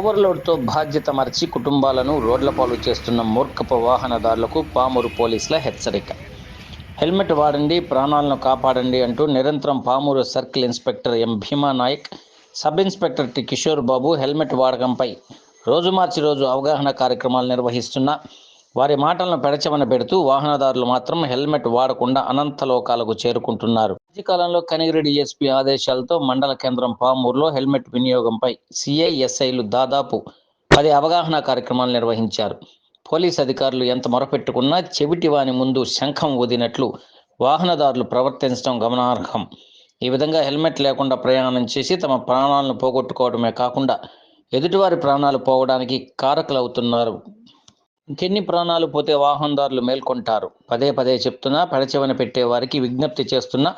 ఓవర్లోడ్తో బాధ్యత మరచి కుటుంబాలను రోడ్ల పాలు చేస్తున్న మూర్ఖపు వాహనదారులకు పామూరు పోలీసుల హెచ్చరిక. హెల్మెట్ వాడండి ప్రాణాలను కాపాడండి అంటూ నిరంతరం Pamuru circle inspector M Bhima Naik sub inspector T Kishore Babu helmet వాడకంపై రోజు మార్చి రోజు అవగాహన కార్యక్రమాలు నిర్వహిస్తున్న వారి మాటలను పెడచమని పెడుతూ వాహనదారులు మాత్రం హెల్మెట్ వాడకుండా అనంత లోకాలకు చేరుకుంటున్నారు. మధ్యకాలంలో కనిగిరెడ్డి ఎస్పీ ఆదేశాలతో మండల కేంద్రం పామూరులో హెల్మెట్ వినియోగంపై సిఐఎస్ఐలు దాదాపు పది అవగాహన కార్యక్రమాలు నిర్వహించారు. పోలీస్ అధికారులు ఎంత మొరపెట్టుకున్నా చెవిటి వాని ముందు శంఖం ఊదినట్లు వాహనదారులు ప్రవర్తించడం గమనార్హం. ఈ విధంగా హెల్మెట్ లేకుండా ప్రయాణం చేసి తమ ప్రాణాలను పోగొట్టుకోవడమే కాకుండా ఎదుటివారి ప్రాణాలు పోవడానికి కారకులవుతున్నారు. ఇంకెన్ని ప్రాణాలు పోతే వాహనదారులు మేల్కొంటారు? పదే పదే చెప్తున్నా పెడచెవన పెట్టే వారికి విజ్ఞప్తి చేస్తున్నా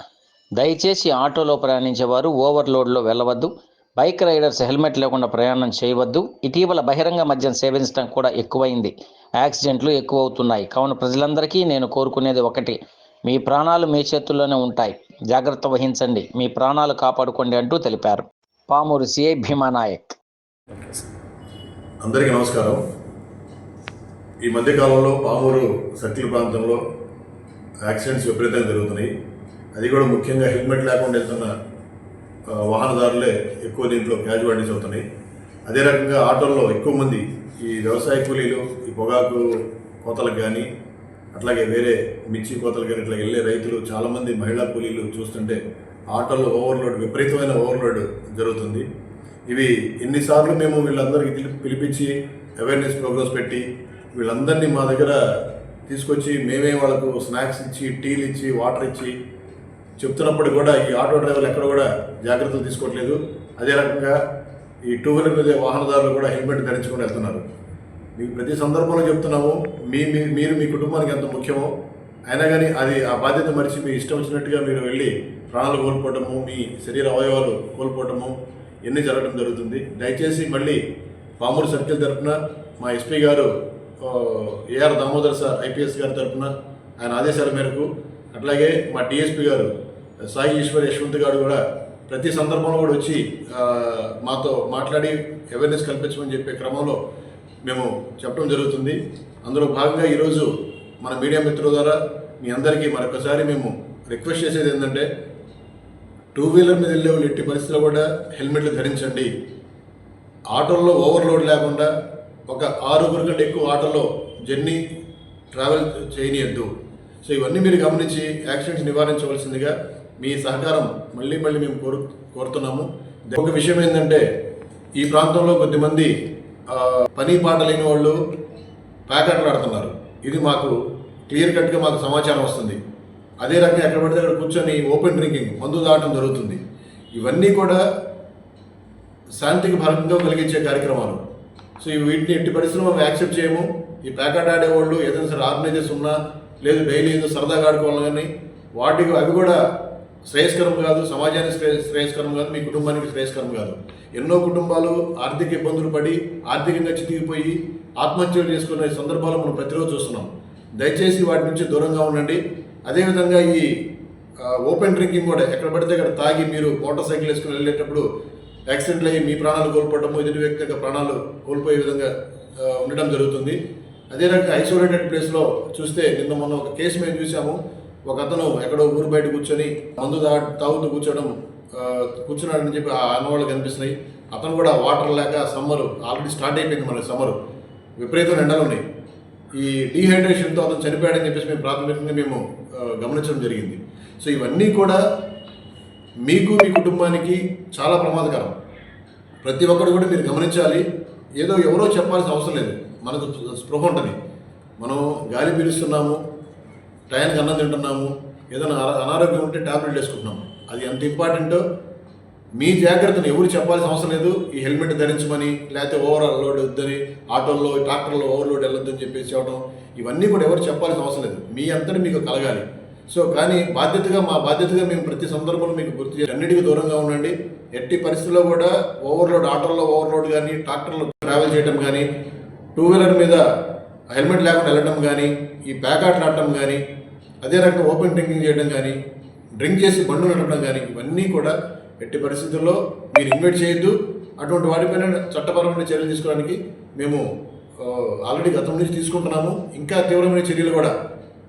దయచేసి ఆటోలో ప్రయాణించేవారు ఓవర్లోడ్లో వెళ్ళవద్దు బైక్ రైడర్స్ హెల్మెట్ లేకుండా ప్రయాణం చేయవద్దు. ఇటీవల బహిరంగ మద్యం సేవించడం కూడా ఎక్కువైంది. యాక్సిడెంట్లు ఎక్కువ అవుతున్నాయి కావున ప్రజలందరికీ నేను కోరుకునేది ఒకటి మీ ప్రాణాలు మీ చేతుల్లోనే ఉంటాయి. జాగ్రత్త వహించండి. మీ ప్రాణాలు కాపాడుకోండి అంటూ తెలిపారు. పామూరు సిఐ భీమానాయక్ అందరికీ నమస్కారం. ఈ మధ్యకాలంలో పామూరు సర్కిల్ ప్రాంతంలో యాక్సిడెంట్స్ విపరీతంగా జరుగుతున్నాయి. అది కూడా ముఖ్యంగా హెల్మెట్ లేకుండా వెళ్తున్న వాహనదారులే ఎక్కువ దీంట్లో క్యాజువాలిటీస్ అవుతున్నాయి. అదే రకంగా ఆటోల్లో ఎక్కువ మంది ఈ వ్యవసాయ కూలీలు ఈ పొగాకు కోతలకు కానీ అట్లాగే వేరే మిర్చి కోతలు కానీ ఇట్లా వెళ్ళే రైతులు చాలామంది మహిళా కూలీలు చూస్తుంటే ఆటోల్లో ఓవర్లోడ్ విపరీతమైన ఓవర్లోడ్ జరుగుతుంది. ఇవి ఎన్నిసార్లు మేము వీళ్ళందరికీ పిలిపించి అవేర్నెస్ ప్రోగ్రామ్స్ పెట్టి వీళ్ళందరినీ మా దగ్గర తీసుకొచ్చి మేమే వాళ్ళకు స్నాక్స్ ఇచ్చి టీలు ఇచ్చి వాటర్ ఇచ్చి చెప్తున్నప్పుడు కూడా ఈ ఆటో డ్రైవర్లు ఎక్కడ కూడా జాగ్రత్తలు తీసుకోవట్లేదు. అదే రకంగా ఈ టూ వీలర్ మీద వాహనదారులు కూడా హెల్మెట్ ధరించుకొని వెళ్తున్నారు. మీకు ప్రతి సందర్భంలో చెప్తున్నాము మీ మీరు మీ కుటుంబానికి ఎంత ముఖ్యమో అయినా కానీ అది ఆ బాధ్యత మరిచి మీ ఇష్టం వచ్చినట్టుగా మీరు వెళ్ళి ప్రాణాలు కోల్పోవటము మీ శరీర అవయవాలు కోల్పోవటము ఎన్ని జరగడం జరుగుతుంది. దయచేసి మళ్ళీ పామూరు సర్కిల్ తరఫున మా ఎస్పీ గారు ఏఆర్ దామోదర్ సార్ ఐపీఎస్ గారి తరఫున ఆయన ఆదేశాల మేరకు అట్లాగే మా డిఎస్పీ గారు సాయి ఈశ్వర్ యశ్వంత్ గారు కూడా ప్రతి సందర్భంలో కూడా వచ్చి మాతో మాట్లాడి అవేర్నెస్ కల్పించమని చెప్పే క్రమంలో మేము చెప్పడం జరుగుతుంది. అందులో భాగంగా ఈరోజు మన మీడియా మిత్రుల ద్వారా మీ అందరికీ మరొకసారి మేము రిక్వెస్ట్ చేసేది ఏంటంటే టూ వీలర్ మీద వెళ్ళే వాళ్ళు ఎట్టి పరిస్థితుల్లో కూడా హెల్మెట్లు ధరించండి. ఆటోల్లో ఓవర్లోడ్ లేకుండా ఒక ఆరుగురు కంటే ఎక్కువ ఆటోలో జర్నీ ట్రావెల్ చేయనియద్దు. సో ఇవన్నీ మీరు గమనించి యాక్సిడెంట్స్ నివారించవలసిందిగా మీ సహకారం మళ్ళీ మళ్ళీ మేము కోరు కోరుతున్నాము. ఒక విషయం ఏంటంటే ఈ ప్రాంతంలో కొద్దిమంది పని పాట లేని వాళ్ళు ప్యాకెట్లు ఆడుతున్నారు. ఇది మాకు క్లియర్ కట్గా మాకు సమాచారం వస్తుంది. అదే రకంగా ఎక్కడ పడితే అక్కడ కూర్చొని ఓపెన్ డ్రింకింగ్ మందు దాటం జరుగుతుంది. ఇవన్నీ కూడా శాంతికి భంగం కలిగించే కార్యక్రమాలు. సో ఈ వీటిని ఎట్టి పరిస్థితులు మనం యాక్సెప్ట్ చేయము. ఈ ప్యాకెట్ ఆడేవాళ్ళు ఏదైనా సరే ఆర్గనైజర్స్ ఉన్నా లేదు డైలీ ఏదో సరదాగా ఆడుకోవాలి కానీ వాటికి అవి కూడా శ్రేయస్కరం కాదు సమాజానికి శ్రేయ శ్రేయస్కరం కాదు మీ కుటుంబానికి శ్రేయస్కరం కాదు. ఎన్నో కుటుంబాలు ఆర్థిక ఇబ్బందులు పడి ఆర్థికంగా చితికిపోయి ఆత్మహత్యలు చేసుకునే సందర్భాలు మనం ప్రతిరోజు చూస్తున్నాం. దయచేసి వాటి నుంచి దూరంగా ఉండండి. అదేవిధంగా ఈ ఓపెన్ డ్రింకింగ్ కూడా ఎక్కడ పడితే అక్కడ తాగి మీరు మోటార్ సైకిల్ వేసుకుని వెళ్ళేటప్పుడు యాక్సిడెంట్లు అయ్యి మీ ప్రాణాలు కోల్పోవడము ఎదుటి వ్యక్తి యొక్క ప్రాణాలు కోల్పోయే విధంగా ఉండటం ఉండడం జరుగుతుంది. అదే రకంగా ఐసోలేటెడ్ ప్లేస్లో చూస్తే నిన్న మొన్న ఒక కేసు మేము చూసాము. ఒక అతను ఎక్కడో ఊరు బయట కూర్చొని మందు తా తాగుతూ కూర్చోవడం కూర్చున్నాడని చెప్పి ఆ ఆనవాళ్ళు కనిపిస్తున్నాయి. అతను కూడా వాటర్ లేక సమ్మర్ ఆల్రెడీ స్టార్ట్ అయిపోయింది మన సమ్మర్. విపరీతమైన ఎండలు ఉన్నాయి. ఈ డీహైడ్రేషన్తో అతను చనిపోయాడని చెప్పేసి మేము ప్రాథమికంగా మేము గమనించడం జరిగింది. సో ఇవన్నీ కూడా మీకు మీ కుటుంబానికి చాలా ప్రమాదకరం. ప్రతి ఒక్కరు కూడా మీరు గమనించాలి. ఏదో ఎవరో చెప్పాల్సిన అవసరం లేదు. మనకు స్పృహ ఉంటుంది. మనం గాలి పీలుస్తున్నాము టైంకి అన్నం తింటున్నాము ఏదైనా అనారోగ్యం ఉంటే టాబ్లెట్ వేసుకుంటున్నాము. అది ఎంత ఇంపార్టెంటో మీ జాగ్రత్తను ఎవరు చెప్పాల్సిన అవసరం లేదు. ఈ హెల్మెట్ ధరించమని లేకపోతే ఓవర్ లోడ్ వద్దని ఆటోల్లో ట్రాక్టర్లో ఓవర్లోడ్ వెళ్ళొద్దని చెప్పేసి చెప్పడం ఇవన్నీ కూడా ఎవరు చెప్పాల్సిన అవసరం లేదు. మీ అంతటి మీకు కలగాలి. సో కానీ బాధ్యతగా మా బాధ్యతగా మేము ప్రతి సందర్భంలో మీకు గుర్తు చేయాలి. అన్నిటికీ దూరంగా ఉండండి. ఎట్టి పరిస్థితుల్లో కూడా ఓవర్లోడ్ ఆటోల్లో ఓవర్లోడ్ కానీ ట్రాక్టర్లో ట్రావెల్ చేయడం కానీ టూ వీలర్ మీద హెల్మెట్ లేకుండా వెళ్ళడం కానీ ఈ ప్యాకాట్లు ఆడటం కానీ అదే రకంగా ఓపెన్ డ్రింకింగ్ చేయడం కానీ డ్రింక్ చేసి బండ్లు నడపడం కానీ ఇవన్నీ కూడా ఎట్టి పరిస్థితుల్లో మీరు ఇన్వైట్ చేయొద్దు. అటువంటి వాటిపైన చట్టపరమైన చర్యలు తీసుకోవడానికి మేము ఆల్రెడీ గతం నుంచి తీసుకుంటున్నాము. ఇంకా తీవ్రమైన చర్యలు కూడా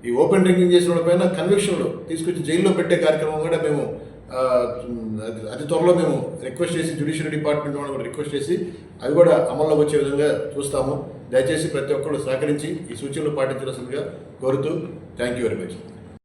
ఈ ఓపెన్ డ్రింకింగ్ చేసిన వాళ్ళపైన కన్విక్షన్లు తీసుకొచ్చి జైల్లో పెట్టే కార్యక్రమం కూడా మేము అతి- త్వరలో మేము రిక్వెస్ట్ చేసి జ్యుడిషియరీ డిపార్ట్మెంట్ వాళ్ళు కూడా రిక్వెస్ట్ చేసి అవి కూడా అమల్లోకి వచ్చే విధంగా చూస్తాము. దయచేసి ప్రతి ఒక్కరు సహకరించి ఈ సూచనలు పాటించాల్సిందిగా కోరుతూ థ్యాంక్ యూ వెరీ మచ్